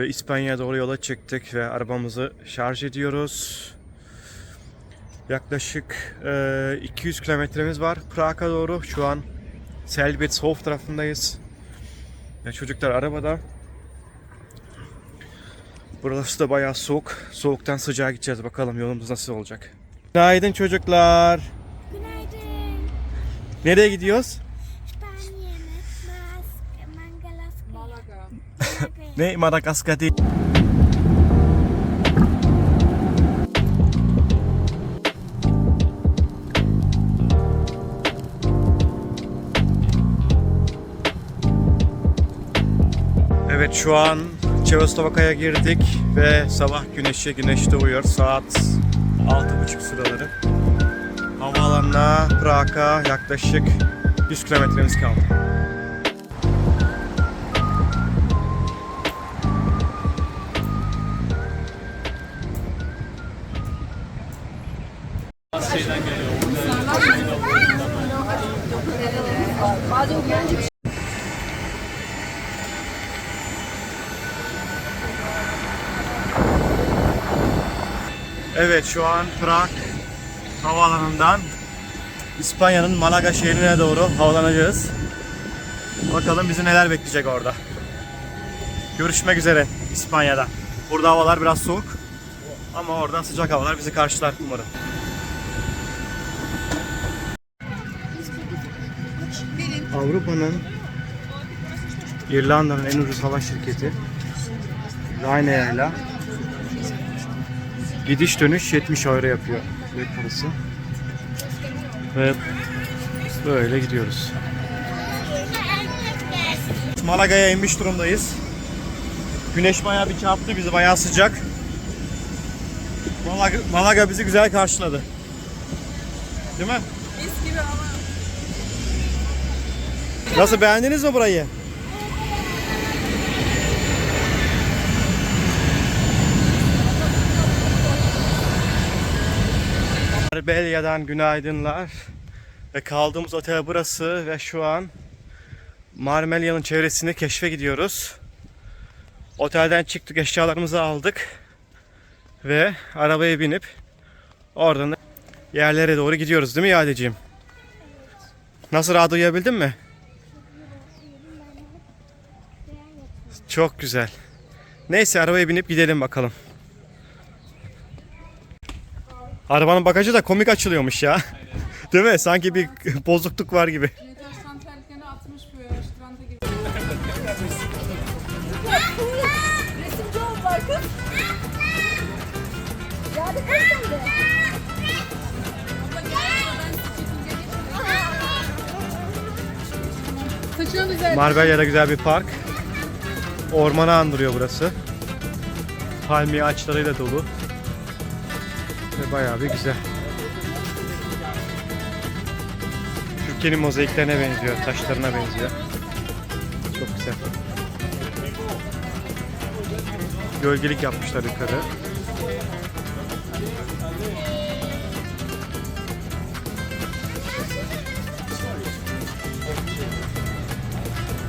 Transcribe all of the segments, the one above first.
Ve İspanya'ya doğru yola çıktık ve arabamızı şarj ediyoruz. Yaklaşık e, 200 kilometremiz var Prag'a doğru. Şu an Selbitz tarafındayız. Ve çocuklar arabada. Burası da bayağı soğuk. Soğuktan sıcağa gideceğiz. Bakalım yolumuz nasıl olacak. Günaydın çocuklar. Günaydın. Nereye gidiyoruz? Ne? Madagaskar değil. Evet şu an Çevoslovaka'ya girdik ve sabah güneşi güneş doğuyor. Saat 6.30 sıraları. Havaalanına Prag'a yaklaşık 100 kilometremiz kaldı. Evet şu an Prag havaalanından İspanya'nın Malaga şehrine doğru havalanacağız. Bakalım bizi neler bekleyecek orada. Görüşmek üzere İspanya'da. Burada havalar biraz soğuk. Ama oradan sıcak havalar bizi karşılar umarım. Avrupa'nın İrlanda'nın en ucuz hava şirketi Ryanair'la gidiş dönüş 70 euro yapıyor bilet parası. Ve böyle gidiyoruz. Malaga'ya inmiş durumdayız. Güneş bayağı bir çarptı bizi bayağı sıcak. Malaga, Malaga bizi güzel karşıladı. Değil mi? Mis gibi ama. Nasıl beğendiniz mi burayı? Marbella'dan günaydınlar. Ve kaldığımız otel burası ve şu an Marbella'nın çevresini keşfe gidiyoruz. Otelden çıktık, eşyalarımızı aldık ve arabaya binip oradan da yerlere doğru gidiyoruz değil mi Yadeciğim? Nasıl rahat uyuyabildin mi? Çok güzel. Neyse arabaya binip gidelim bakalım. Arabanın bagajı da komik açılıyormuş ya. Değil mi? Sanki bir bozukluk var gibi. Marbella'da güzel bir park. Ormanı andırıyor burası. Palmiye ağaçlarıyla dolu. Ve bayağı bir güzel. Türkiye'nin mozaiklerine benziyor, taşlarına benziyor. Çok güzel. Gölgelik yapmışlar yukarı.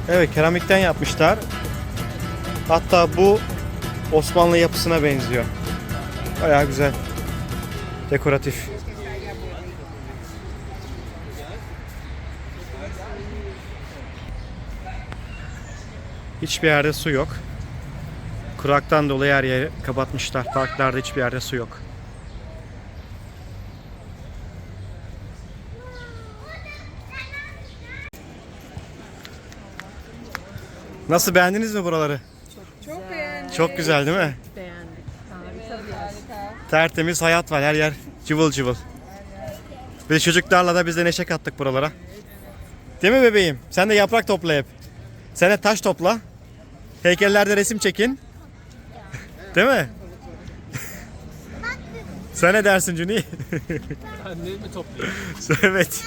Evet keramikten yapmışlar. Hatta bu Osmanlı yapısına benziyor. Bayağı güzel. Dekoratif. Hiçbir yerde su yok. Kuraktan dolayı her yeri kapatmışlar. Parklarda hiçbir yerde su yok. Nasıl beğendiniz mi buraları? Çok güzel değil mi? Beğendik. Harika bir Harika. Tertemiz hayat var her yer cıvıl cıvıl. Ve çocuklarla da biz de neşe kattık buralara. Değil mi bebeğim? Sen de yaprak topla hep. Sen de taş topla. Heykellerde resim çekin. Değil mi? Sen ne dersin Cuni? Anne mi topluyor? evet.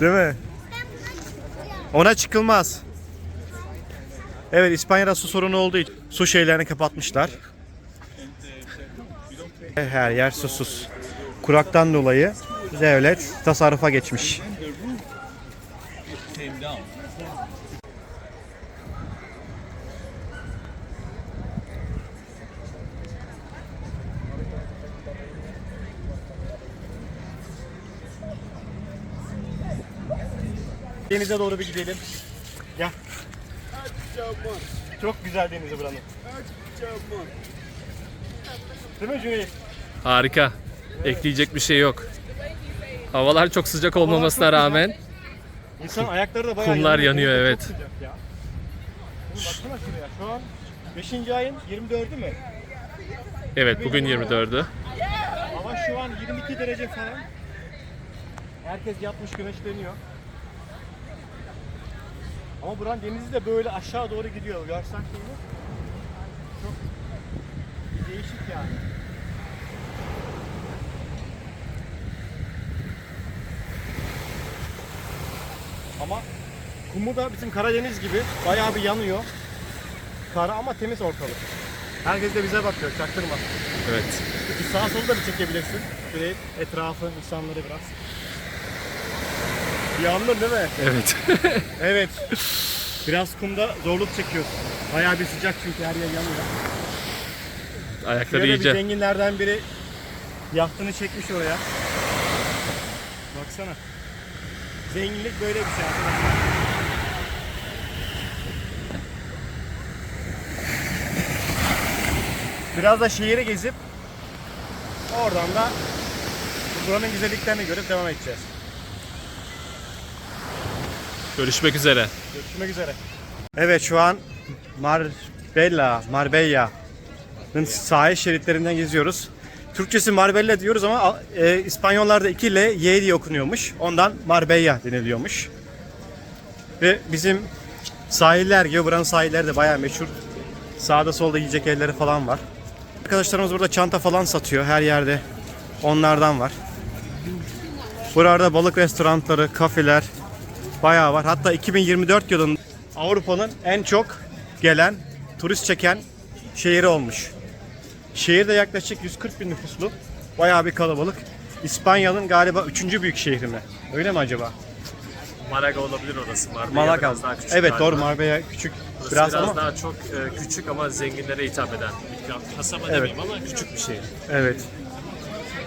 Değil mi? Ona çıkılmaz. Evet İspanya'da su sorunu olduğu için su şeylerini kapatmışlar. Her yer susuz. Kuraktan dolayı devlet tasarrufa geçmiş. Denize doğru bir gidelim. Çok güzel denizi buranın. Değil mi Cüneyt? Harika. Ekleyecek bir şey yok. Havalar çok sıcak olmamasına çok rağmen İnsan ayakları da bayağı Kumlar yanıyor, de evet. Ya. Oğlum baksana şuraya. Şu an 5. ayın 24'ü mü? evet bugün 24'ü. Hava şu an 22 derece falan. Herkes yatmış güneşleniyor. Ama buranın denizi de böyle aşağı doğru gidiyor. Görsen şeyini. Çok değişik yani. Ama kumu da bizim Karadeniz gibi bayağı bir yanıyor. Kara ama temiz ortalık. Herkes de bize bakıyor, çaktırma. Evet. Bir sağa sola da bir çekebilirsin. Şöyle etrafı, insanları biraz. Yandın değil mi? Evet. Evet. Biraz kumda zorluk çekiyorsun. Bayağı bir sıcak çünkü her yer yanıyor. Ayakları bir iyice. zenginlerden biri yahtını çekmiş oraya. Baksana. Zenginlik böyle bir şey arkadaşlar. Biraz da şehri gezip oradan da buranın güzelliklerini görüp devam edeceğiz. Görüşmek üzere. Görüşmek üzere. Evet şu an Marbella, Marbella'nın sahil şeritlerinden geziyoruz. Türkçesi Marbella diyoruz ama e, İspanyollarda 2 ile Y diye okunuyormuş. Ondan Marbella deniliyormuş. Ve bizim sahiller gibi buranın sahilleri de bayağı meşhur. Sağda solda yiyecek yerleri falan var. Arkadaşlarımız burada çanta falan satıyor her yerde. Onlardan var. Burada balık restoranları, kafeler, bayağı var. Hatta 2024 yılında Avrupa'nın en çok gelen, turist çeken şehri olmuş. Şehirde yaklaşık 140 bin nüfuslu. Bayağı bir kalabalık. İspanya'nın galiba 3. büyük şehri mi? Öyle mi acaba? Malaga olabilir orası. Marbella Malaga. biraz daha küçük Evet galiba. doğru Marbella küçük. Burası Biraz, biraz, ama daha çok e, küçük ama zenginlere hitap eden. bir Kasaba Evet. demeyeyim ama küçük bir şehir. evet.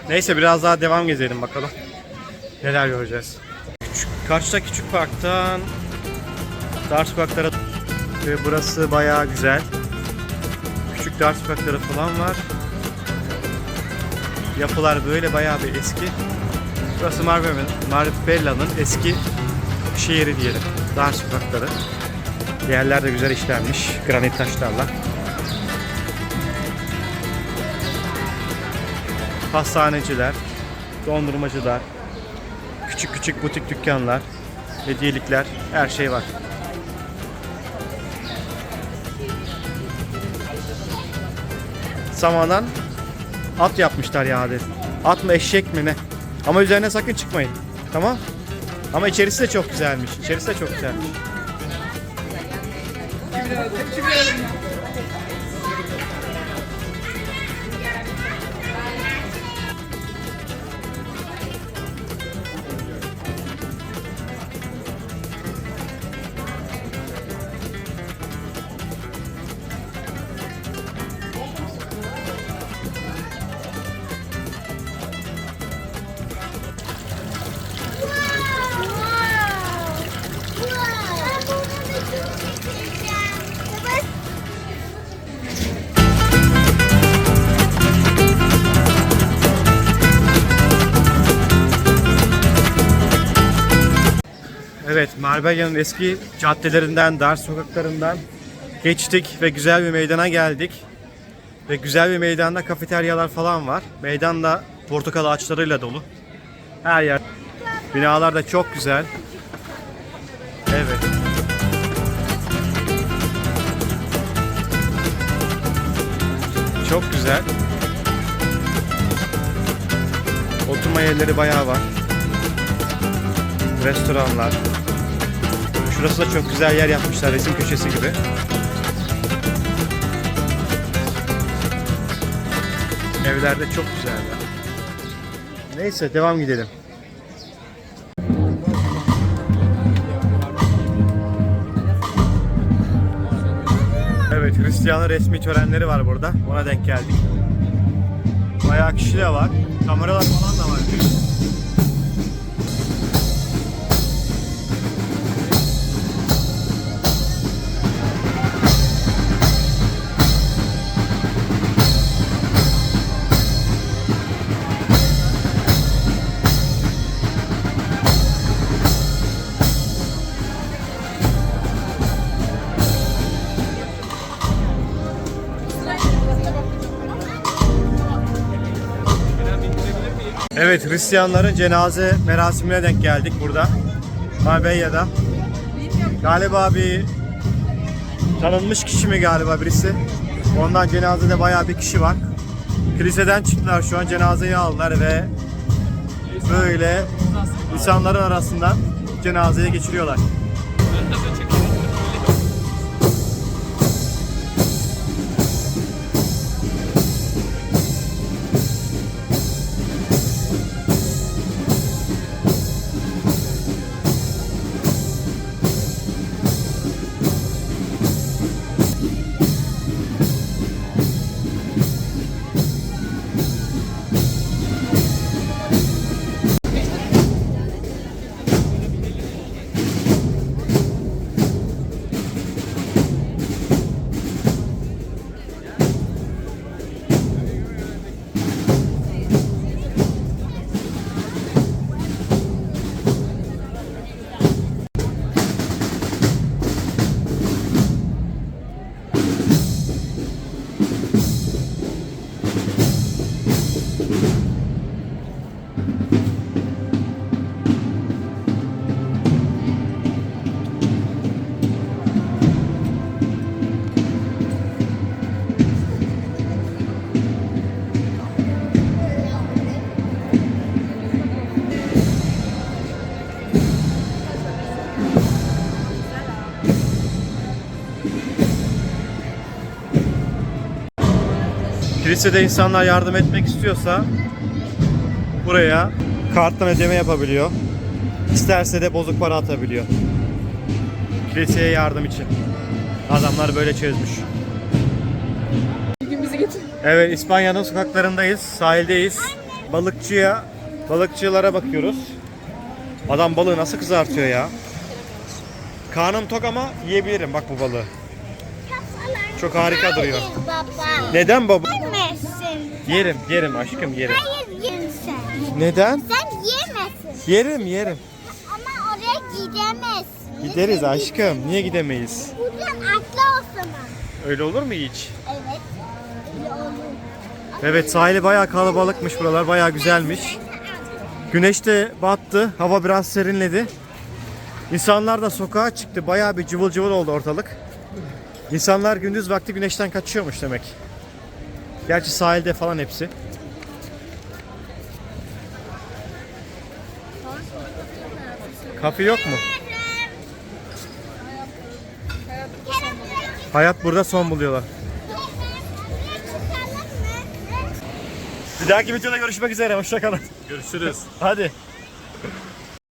Neyse biraz daha devam gezelim bakalım. Neler göreceğiz. Karşıda küçük parktan dar sokaklara ve burası bayağı güzel. Küçük dar sokakları falan var. Yapılar böyle bayağı bir eski. Burası Marbella- Marbella'nın eski şehri diyelim. Dar sokakları. Yerler de güzel işlenmiş granit taşlarla. Pastaneciler, dondurmacılar, küçük küçük butik dükkanlar, hediyelikler, her şey var. Samandan at yapmışlar ya adet. At mı eşek mi ne? Ama üzerine sakın çıkmayın. Tamam? Ama içerisi de çok güzelmiş. İçerisi de çok güzelmiş. Evet, Marbella'nın eski caddelerinden, dar sokaklarından geçtik ve güzel bir meydana geldik. Ve güzel bir meydanda kafeteryalar falan var. Meydan da portakal ağaçlarıyla dolu. Her yer. Binalar da çok güzel. Evet. Çok güzel. Oturma yerleri bayağı var. Restoranlar. Şurası da çok güzel yer yapmışlar resim köşesi gibi. Evler de çok güzeller. Neyse devam gidelim. Evet Hristiyan'ın resmi törenleri var burada. Ona denk geldik. Bayağı kişi de var. Kameralar falan da var. Evet Hristiyanların cenaze merasimine denk geldik burada. Marbella'da. Galiba bir tanınmış kişi mi galiba birisi. Ondan cenazede bayağı bir kişi var. Kiliseden çıktılar şu an cenazeyi aldılar ve böyle insanların arasından cenazeye geçiriyorlar. Kilisede insanlar yardım etmek istiyorsa buraya kartla ödeme yapabiliyor. İsterse de bozuk para atabiliyor. Kiliseye yardım için. Adamlar böyle çözmüş. Bir gün bizi getir. Evet İspanya'nın sokaklarındayız, sahildeyiz. Balıkçıya, balıkçılara bakıyoruz. Adam balığı nasıl kızartıyor ya. Karnım tok ama yiyebilirim bak bu balığı. Çok harika duruyor. Neden baba? Yerim, yerim aşkım yerim. Hayır yemezsin. Neden? Sen yemezsin. Yerim, yerim. Ama oraya gidemezsin. Gideriz aşkım. Niye gidemeyiz? Buradan atla o zaman. Öyle olur mu hiç? Evet. Öyle olur. Evet sahili bayağı kalabalıkmış buralar. Bayağı güzelmiş. Güneş de battı. Hava biraz serinledi. İnsanlar da sokağa çıktı. Bayağı bir cıvıl cıvıl oldu ortalık. İnsanlar gündüz vakti güneşten kaçıyormuş demek. Gerçi sahilde falan hepsi. Kafe yok mu? Hayat burada son buluyorlar. Bir dahaki videoda görüşmek üzere. Hoşçakalın. Görüşürüz. Hadi.